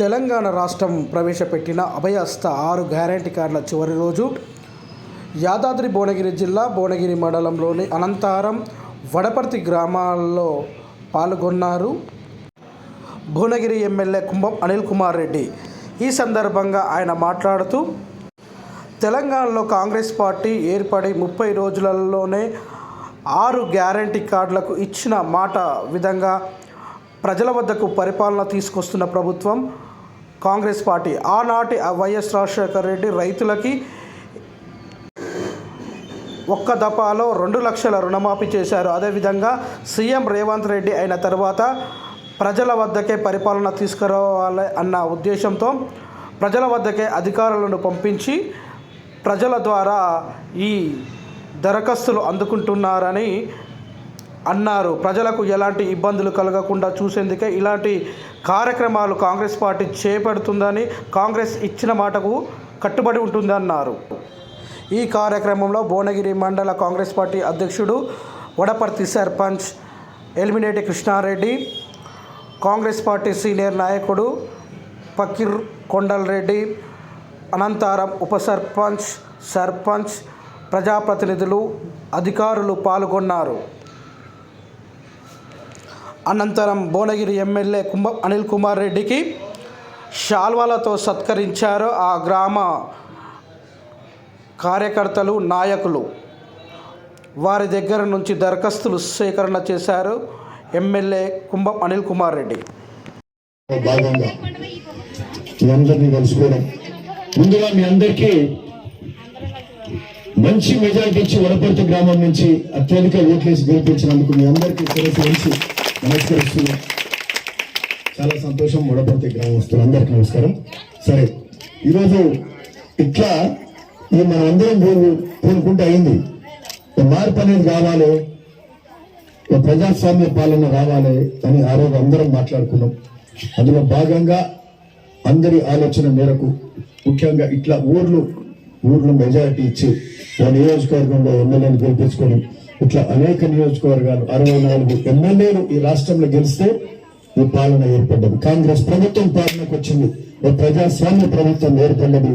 తెలంగాణ రాష్ట్రం ప్రవేశపెట్టిన అభయస్థ ఆరు గ్యారంటీ కార్డుల చివరి రోజు యాదాద్రి భువనగిరి జిల్లా భువనగిరి మండలంలోని అనంతారం వడపర్తి గ్రామాల్లో పాల్గొన్నారు భువనగిరి ఎమ్మెల్యే కుంభం అనిల్ కుమార్ రెడ్డి. ఈ సందర్భంగా ఆయన మాట్లాడుతూ తెలంగాణలో కాంగ్రెస్ పార్టీ ఏర్పడి ముప్పై రోజులలోనే ఆరు గ్యారంటీ కార్డులకు ఇచ్చిన మాట విధంగా ప్రజల వద్దకు పరిపాలన తీసుకొస్తున్న ప్రభుత్వం కాంగ్రెస్ పార్టీ. ఆనాటి వైఎస్ రాజశేఖర రెడ్డి రైతులకి ఒక్క దఫాలో రెండు లక్షల రుణమాఫీ చేశారు. అదేవిధంగా సీఎం రేవంత్ రెడ్డి అయిన తర్వాత ప్రజల వద్దకే పరిపాలన తీసుకురావాలి అన్న ఉద్దేశంతో ప్రజల వద్దకే అధికారులను పంపించి ప్రజల ద్వారా ఈ దరఖాస్తులు అందుకుంటున్నారని అన్నారు. ప్రజలకు ఎలాంటి ఇబ్బందులు కలగకుండా చూసేందుకే ఇలాంటి కార్యక్రమాలు కాంగ్రెస్ పార్టీ చేపడుతుందని కాంగ్రెస్ ఇచ్చిన మాటకు కట్టుబడి ఉంటుందన్నారు. ఈ కార్యక్రమంలో భువనగిరి మండల కాంగ్రెస్ పార్టీ అధ్యక్షుడు వడపర్తి సర్పంచ్ ఎలిమినేటి కృష్ణారెడ్డి కాంగ్రెస్ పార్టీ సీనియర్ నాయకుడు ఫకీర్ కొండలరెడ్డి అనంతరం ఉప సర్పంచ్ సర్పంచ్ ప్రజాప్రతినిధులు అధికారులు పాల్గొన్నారు. అనంతరం భువనగిరి ఎమ్మెల్యే కుంభ అనిల్ కుమార్ రెడ్డికి శాల్వాలతో సత్కరించారు ఆ గ్రామ కార్యకర్తలు నాయకులు. వారి దగ్గర నుంచి దరఖాస్తులు సేకరణ చేశారు ఎమ్మెల్యే కుంభం అనిల్ కుమార్ రెడ్డి. ముందుగా మీ అందరికీ మంచి మెజారిటీ ఇచ్చి వడపర్తి గ్రామం నుంచి అత్యధిక ఓట్లేసి గెలిపించినందుకు మీ అందరికీ శిరస్సు నమస్కరిస్తున్నాం చాలా సంతోషం వడపర్తి గ్రామస్తులు అందరికీ నమస్కారం. సరే ఈరోజు ఇట్లా ఈ మనం అందరం కోరుకుంటే అయింది. మార్పు అనేది కావాలి ప్రజాస్వామ్య పాలన రావాలి అని ఆ రోజు అందరం మాట్లాడుకున్నాం. అందులో భాగంగా అందరి ఆలోచన మేరకు ముఖ్యంగా ఇట్లా ఊర్లు ఊర్లు మెజారిటీ ఇచ్చి ఆ నియోజకవర్గంలో ఎమ్మెల్యేని గెలిపించుకొని ఇట్లా అనేక నియోజకవర్గాలు అరవై నాలుగు ఎమ్మెల్యేలు ఈ రాష్ట్రంలో గెలిస్తే ఈ పాలన ఏర్పడ్డది. కాంగ్రెస్ ప్రభుత్వం పాలనకు వచ్చింది. ఓ ప్రజాస్వామ్య ప్రభుత్వం ఏర్పడ్డది.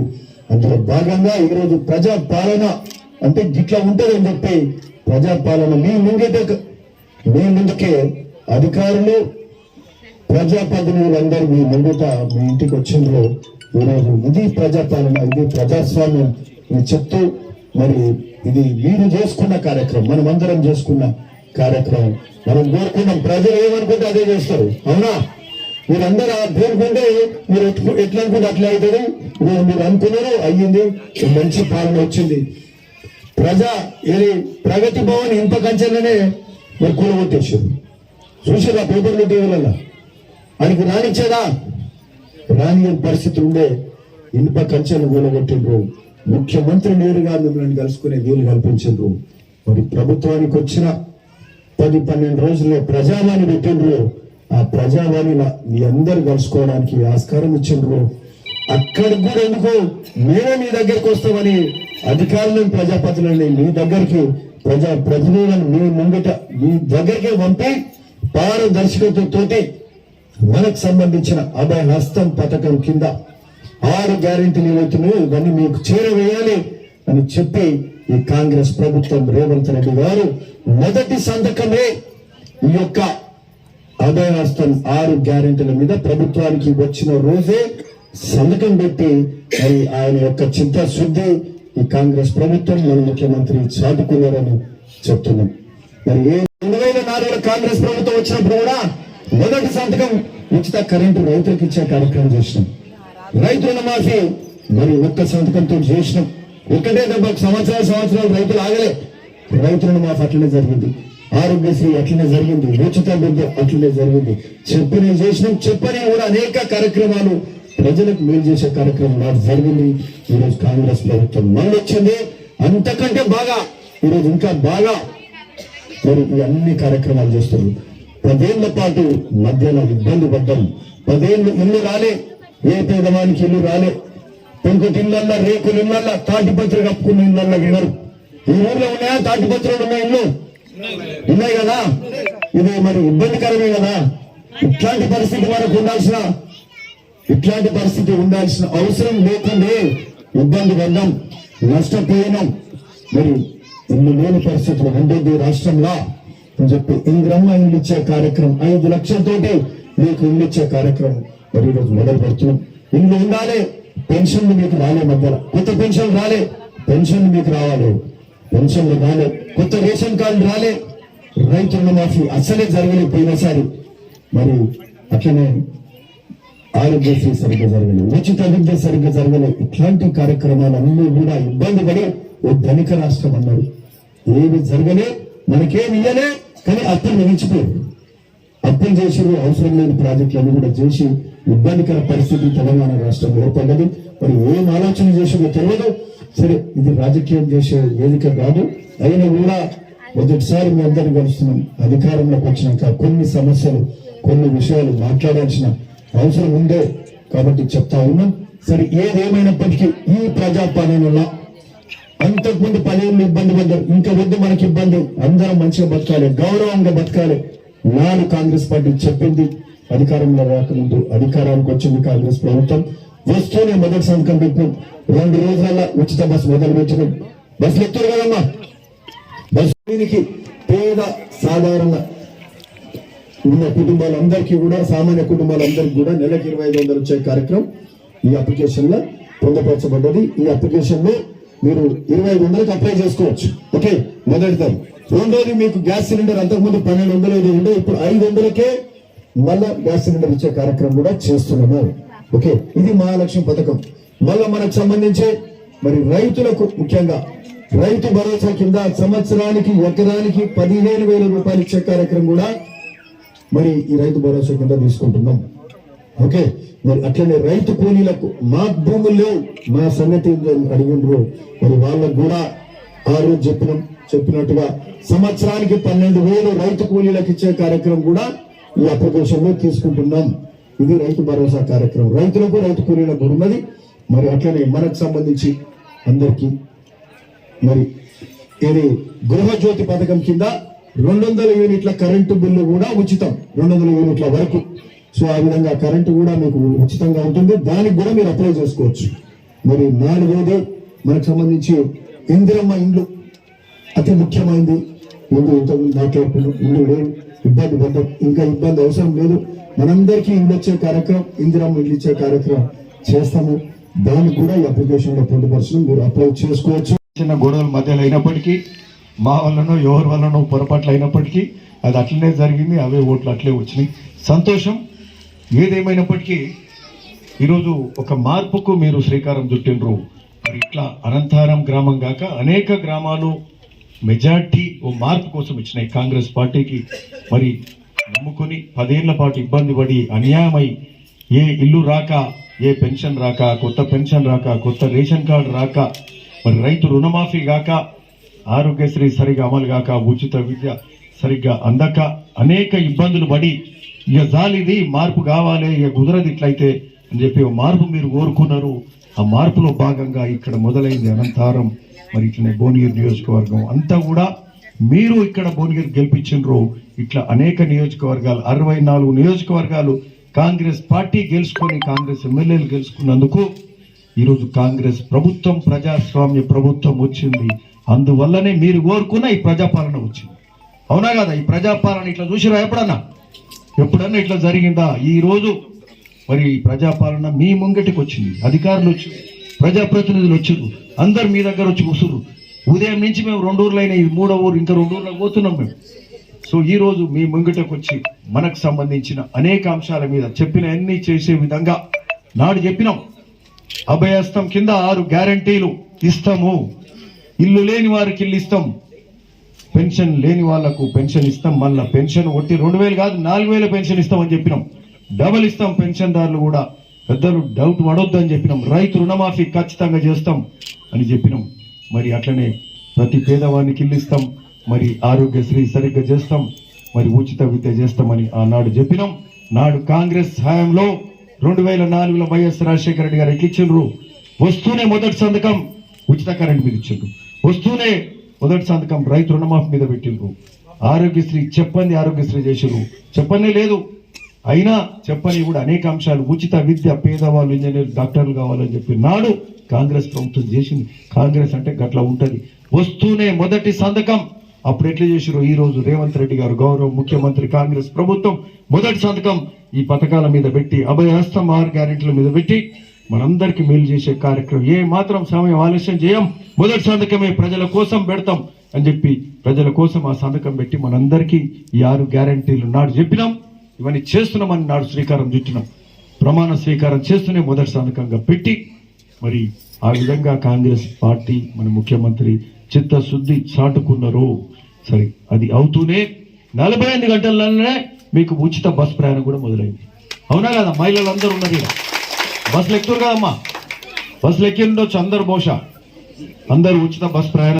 అందులో భాగంగా ఈరోజు ప్రజా పాలన అంటే ఇట్లా ఉంటుందని చెప్పి ప్రజా పాలన మీ ముంగిట మీ ముందుకే అధికారులు ప్రజాప్రతినిధులందరూ మీ ముందుట మీ ఇంటికి వచ్చిందో ఈరోజు ఇది ప్రజాపాలన ఇది ప్రజాస్వామ్యం చెప్తూ మరి ఇది మీరు చేసుకున్న కార్యక్రమం మనం అందరం చేసుకున్న కార్యక్రమం. మనం కోరుకున్నాం ప్రజలు ఏమనుకుంటే అదే చేస్తారు. అవునా? మీరందరూ కోరుకుంటే మీరు ఎట్లా- ఎట్లా అనుకుంటే అట్లా అవుతుంది? మీరు మీరు అనుకున్నారు అయ్యింది మంచి పాలన వచ్చింది. ప్రజా ఇది ప్రగతి భవన్ ఇంత కంచెలనే మీరు కూలగొట్టేసారు చూసారా పేపర్లు టీవీలలో ఆయనకి రానిచ్చేదా? రాని పరిస్థితి ఉండే ఇనుప కంచెలు కూలగొట్టిండ్రు. ముఖ్యమంత్రి నేరుగా మిమ్మల్ని కలుసుకునే వీలు కల్పించారు మరి ప్రభుత్వానికి వచ్చిన పది పన్నెండు రోజుల్లో ప్రజావాణి పెట్టిండ్రు. ఆ ప్రజావాణిలో మీ అందరు కలుసుకోవడానికి ఆస్కారం ఇచ్చిండ్రు. అక్కడికి కూడా ఎందుకు? మేమే మీ దగ్గరికి వస్తామని అధికారులను ప్రజాపతులని మీ దగ్గరికి ప్రజా ప్రతినిధులను మీ ముంగిట మీ దగ్గరికి పంపి పారదర్శకతతోటి మనకు సంబంధించిన అభయ హస్తం పథకం కింద ఆరు గ్యారెంటీలు ఏవైతున్నాయో ఇవన్నీ మీకు చేరవేయాలి అని చెప్పి ఈ కాంగ్రెస్ ప్రభుత్వం రేవంత్ రెడ్డి గారు మొదటి సంతకమే ఈ యొక్క అభయ హస్తం ఆరు గ్యారెంటీల మీద ప్రభుత్వానికి వచ్చిన రోజే సంతకం పెట్టి మరి ఆయన యొక్క చిత్తశుద్ధి ఈ కాంగ్రెస్ ప్రభుత్వం మన ముఖ్యమంత్రి చాటుకున్నారని చెప్తున్నాం. మరి ఏ రెండు వేల నాలుగులో కాంగ్రెస్ ప్రభుత్వం వచ్చినప్పుడు కూడా మొదటి సంతకం ఉచిత కరెంటు రైతులకు ఇచ్చే కార్యక్రమం చేసినాం. రైతు రుణమాఫీ మరి ఒక్క సంతకంతో చేసినాం. ఒక్కటే దెబ్బ సంవత్సరాలు సంవత్సరాలు రైతులు ఆగలే. రైతు రుణమాఫీ అట్లనే జరిగింది. ఆరోగ్యశ్రీ అట్లనే జరిగింది. ఉచిత విద్య అట్లనే జరిగింది. చెప్పని చేసినాం. చెప్పని కూడా అనేక కార్యక్రమాలు ప్రజలకు మేలు చేసే కార్యక్రమం నాకు జరిగింది. ఈరోజు కాంగ్రెస్ ప్రభుత్వం మళ్ళీ వచ్చింది అంతకంటే బాగా ఈరోజు ఇంకా బాగా మరి అన్ని కార్యక్రమాలు చేస్తారు పదేళ్ళ పాటు మధ్యలో ఇబ్బంది పడ్డాం. పదేళ్ళు ఇల్లు రాలే. ఏ పేదవానికి ఇల్లు రాలే. ఇంకొక ఇళ్ళల్లో రేకులు ఇళ్ళల్లో తాటిపత్రి కప్పుకున్న ఇళ్ళల్లో వినరు. ఈ ఊర్లో ఉన్నాయా తాటిపత్రులు ఉన్నాయి ఇల్లు ఉన్నాయి కదా? ఇది మరి ఇబ్బందికరమే కదా? ఇట్లాంటి పరిస్థితి మనకు ఉండాల్సిన ఇట్లాంటి పరిస్థితి ఉండాల్సిన అవసరం లేకుండే ఇబ్బంది పడ్డాం నష్టపోయినాం. మరి ఇల్లు లేని పరిస్థితులు ఉండేది రాష్ట్రంలో అని చెప్పి ఇంద్రమ్మ ఇల్లు ఇచ్చే కార్యక్రమం ఐదు లక్షలతోటి మీకు ఇల్లు ఇచ్చే కార్యక్రమం. మరి ఈరోజు మొదలు పెడుతున్నాం ఇల్లు ఉండాలి. పెన్షన్లు మీకు రాలే మధ్యలో. కొత్త పెన్షన్ రాలే. పెన్షన్లు మీకు రావాలి. పెన్షన్లు రాలే. కొత్త రేషన్ కార్డు రాలే. రైతు రుణమాఫీ అసలే జరగలేదు పోయినసారి. మరి అట్లనే ఆరోగ్యశ్రీ సరిగ్గా జరగలేదు. ఉచిత విద్య సరిగ్గా జరగలేదు. ఇట్లాంటి కార్యక్రమాలన్నీ కూడా ఇబ్బంది పడి ఓ ధనిక రాష్ట్రం అన్నాడు ఏమి జరగలే. మనకేమి ఇయ్యలే. కానీ అప్పులు మించిపోయారు అప్పులు చేసి అవసరం లేని ప్రాజెక్టులన్నీ కూడా చేసి ఇబ్బందికర పరిస్థితి తెలంగాణ రాష్ట్రం ఏర్పడ్డది మరి ఏం ఆలోచన చేసిందో తెలియదు సరే ఇది రాజకీయం చేసే వేదిక కాదు. అయినా కూడా మొదటిసారి మీ అందరిని కలుస్తున్నాం. అధికారంలోకి వచ్చినాక కొన్ని సమస్యలు కొన్ని విషయాలు మాట్లాడాల్సిన అవసరం ఉందే కాబట్టి చెప్తా ఉన్నాం. సరే ఏదేమైనప్పటికీ ఈ ప్రజాపాలనలో అంతకుముందు పదేళ్ళు ఇబ్బంది పడ్డారు. ఇంకా వద్దు మనకి ఇబ్బంది. అందరం మంచిగా బతకాలి గౌరవంగా బతకాలి. నాడు కాంగ్రెస్ పార్టీ చెప్పింది అధికారంలో రాకముందు అధికారానికి వచ్చింది కాంగ్రెస్ ప్రభుత్వం. వస్తూనే మొదటి సంతకం పెట్టినాం. రెండు రోజులలో ఉచిత బస్సు మొదలు పెట్టినాం బస్సులు ఎత్తారు కదమ్మా? బస్సు దీనికి పేద సాధారణ ఉన్న కుటుంబాలందరికీ కూడా సామాన్య కుటుంబాలందరికీ కూడా నెలకు ఇరవై ఐదు వందలు వచ్చే కార్యక్రమం ఈ అప్లికేషన్లో పొందపరచబడ్డది. ఈ అప్లికేషన్లో మీరు ఇరవై ఐదు వందలకు అప్లై చేసుకోవచ్చు. ఓకే మొదటిదాం. రెండోది మీకు గ్యాస్ సిలిండర్ అంతకుముందు పన్నెండు వందలు ఏదో ఉండే ఇప్పుడు ఐదు వందలకే మళ్ళా గ్యాస్ సిలిండర్ ఇచ్చే కార్యక్రమం కూడా చేస్తున్నాము. ఓకే ఇది మహాలక్ష్మి పథకం. మళ్ళా మనకు సంబంధించి మరి రైతులకు ముఖ్యంగా రైతు భరోసా కింద సంవత్సరానికి ఎకరానికి పదిహేను వేల రూపాయలు ఇచ్చే కార్యక్రమం కూడా మరి ఈ రైతు భరోసా కింద తీసుకుంటున్నాం. ఓకే? మరి అట్లనే రైతు కూలీలకు మా భూములు లేవు. మా సంగతి అడిగిండ్రు? మరి వాళ్ళకు కూడా ఆ రోజు చెప్పినట్టుగా సంవత్సరానికి పన్నెండు వేలు రైతు కూలీలకు ఇచ్చే కార్యక్రమం కూడా ఈ అప్లికేషన్లో తీసుకుంటున్నాం. ఇది రైతు భరోసా కార్యక్రమం. రైతులకు రైతు కూలీలకు ఉన్నది. మరి అట్లనే మనకు సంబంధించి అందరికీ మరి ఇది గృహజ్యోతి పథకం కింద రెండు వందల యూనిట్ల కరెంటు బిల్లు కూడా ఉచితం. రెండు వందల యూనిట్ల వరకు. సో ఆ విధంగా కరెంటు కూడా మీకు ఉచితంగా ఉంటుంది. దానికి కూడా మీరు అప్లై చేసుకోవచ్చు. మరి నాలుగోది మనకు సంబంధించి ఇందిరమ్మ ఇండ్లు అతి ముఖ్యమైనది ముందు ఇంతకుముందు మాట్లాడుకున్నాం ఇల్లు లేదు ఇబ్బంది పడ్డాం ఇంకా ఇబ్బంది అవసరం లేదు. మనందరికీ ఇల్లు వచ్చే కార్యక్రమం ఇందిరమ్మ ఇల్లు ఇచ్చే కార్యక్రమం చేస్తాము. దానికి కూడా ఈ అప్లికేషన్లో పొందుపరచడం మీరు అప్లై చేసుకోవచ్చు. చిన్న గొడవల మధ్యలో అయినప్పటికీ మా వల్లనో ఎవరి వల్లనో పొరపాట్లు అయినప్పటికీ అది అట్లనే జరిగింది. అవే ఓట్లు అట్లే వచ్చినాయి. సంతోషం. ఏదేమైనప్పటికీ ఈరోజు ఒక మార్పుకు మీరు శ్రీకారం చుట్టినరు మరి ఇట్లా అనంతారం గ్రామం కాక అనేక గ్రామాలు మెజార్టీ ఓ మార్పు కోసం ఇచ్చినాయి కాంగ్రెస్ పార్టీకి. మరి నమ్ముకొని పదేళ్ళ పాటు ఇబ్బంది పడి అన్యాయమై ఏ ఇల్లు రాక ఏ పెన్షన్ రాక కొత్త పెన్షన్ రాక కొత్త రేషన్ కార్డు రాక మరి రైతు రుణమాఫీ కాక ఆరోగ్యశ్రీ సరిగా అమలు కాక ఉచిత విద్య సరిగ్గా అందక అనేక ఇబ్బందులు పడి ఇక జాలిది మార్పు కావాలి ఇక కుదరదు ఇట్లయితే అని చెప్పి మార్పు మీరు కోరుకున్నారు. ఆ మార్పులో భాగంగా ఇక్కడ మొదలైంది అనంతారం మరి ఇట్లనే భువనగిరి నియోజకవర్గం అంతా కూడా మీరు ఇక్కడ భువనగిరి గెలిపించిండ్రు ఇట్లా అనేక నియోజకవర్గాలు అరవై నాలుగు నియోజకవర్గాలు కాంగ్రెస్ పార్టీ గెలుచుకొని కాంగ్రెస్ ఎమ్మెల్యేలు గెలుచుకున్నందుకు ఈరోజు కాంగ్రెస్ ప్రభుత్వం ప్రజాస్వామ్య ప్రభుత్వం వచ్చింది. అందువల్లనే మీరు కోరుకున్న ఈ ప్రజాపాలన వచ్చింది. అవునా కదా? ఈ ప్రజాపాలన ఇట్లా చూసిరా ఎప్పుడన్నా? ఎప్పుడన్నా ఇట్లా జరిగిందా? ఈరోజు మరి ఈ ప్రజాపాలన మీ ముంగటికి వచ్చింది. అధికారులు వచ్చి ప్రజాప్రతినిధులు వచ్చారు. అందరు మీ దగ్గర వచ్చి కూసురు ఉదయం నుంచి మేము రెండు ఊర్లైన ఈ మూడో ఊరు ఇంకా రెండు ఊర్లకు పోతున్నాం మేము. సో ఈరోజు మీ ముంగటకు వచ్చి మనకు సంబంధించిన అనేక అంశాల మీద చెప్పిన అన్ని చేసే విధంగా నాడు చెప్పినాం. అభయస్తం కింద ఆరు గ్యారంటీలు ఇస్తాము. ఇల్లు లేని వారికి ఇల్లు ఇస్తాం. పెన్షన్ లేని వాళ్ళకు పెన్షన్ ఇస్తాం మళ్ళీ పెన్షన్ ఒట్టి రెండు వేలు కాదు నాలుగు వేల పెన్షన్ ఇస్తామని చెప్పినాం. డబల్ ఇస్తాం పెన్షన్దారులు కూడా. పెద్దలు డౌట్ పడొద్దు అని చెప్పినాం. రైతు రుణమాఫీ ఖచ్చితంగా చేస్తాం అని చెప్పినాం. మరి అట్లనే ప్రతి పేదవానికి ఇల్లు ఇస్తాం మరి ఆరోగ్యశ్రీ సరిగ్గా చేస్తాం మరి ఉచిత విద్య చేస్తామని ఆనాడు చెప్పినాం. నాడు కాంగ్రెస్ హయాంలో రెండు వేల నాలుగులో వైఎస్ రాజశేఖర రెడ్డి గారు ఎక్కిచ్చిండ్రు వస్తూనే మొదటి సంతకం ఉచిత కరెంట్ మీద ఇచ్చిండ్రు. వస్తూనే మొదటి సంతకం రైతు రుణమాఫీ మీద పెట్టిండ్రు. ఆరోగ్యశ్రీ చెప్పండి ఆరోగ్యశ్రీ చేసిండ్రు చెప్పనే లేదు. అయినా చెప్పని కూడా అనేక అంశాలు. ఉచిత విద్య పేదవాళ్ళు ఇంజనీర్ డాక్టర్లు కావాలని చెప్పి నాడు కాంగ్రెస్ ప్రభుత్వం చేసింది. కాంగ్రెస్ అంటే గట్లా ఉంటుంది. వస్తూనే మొదటి సంతకం. అప్పుడు ఎట్లా చేసిరు ఈ రోజు రేవంత్ రెడ్డి గారు గౌరవ ముఖ్యమంత్రి కాంగ్రెస్ ప్రభుత్వం మొదటి సంతకం ఈ పథకాల మీద పెట్టి అభయహస్తం ఆరు గ్యారెంటీల మీద పెట్టి మనందరికి మేలు చేసే కార్యక్రమం. ఏ మాత్రం సమయం ఆలస్యం చేయం. మొదటి సంతకమే ప్రజల కోసం పెడతాం అని చెప్పి ప్రజల కోసం ఆ సంతకం పెట్టి మనందరికీ ఈ ఆరు గ్యారంటీలు నాడు చెప్పినాం. ఇవన్నీ చేస్తున్నామని నాడు శ్రీకారం చుట్టినాం. ప్రమాణ స్వీకారం చేస్తూనే మొదటి సంతకంగా పెట్టి మరి ఆ విధంగా కాంగ్రెస్ పార్టీ మన ముఖ్యమంత్రి చిత్తశుద్ధి చాటుకున్నారు. సరే అది అవుతూనే నలభై ఐదు గంటలలోనే మీకు ఉచిత బస్ ప్రయాణం కూడా మొదలైంది. అవునా కదా? మహిళలు అందరూ ఉన్నారు బస్సులు ఎక్కుతారు కదమ్మా? బస్సులు ఎక్కి ఉండొచ్చు అందరు బహుశా అందరు ఉచిత బస్ ప్రయాణం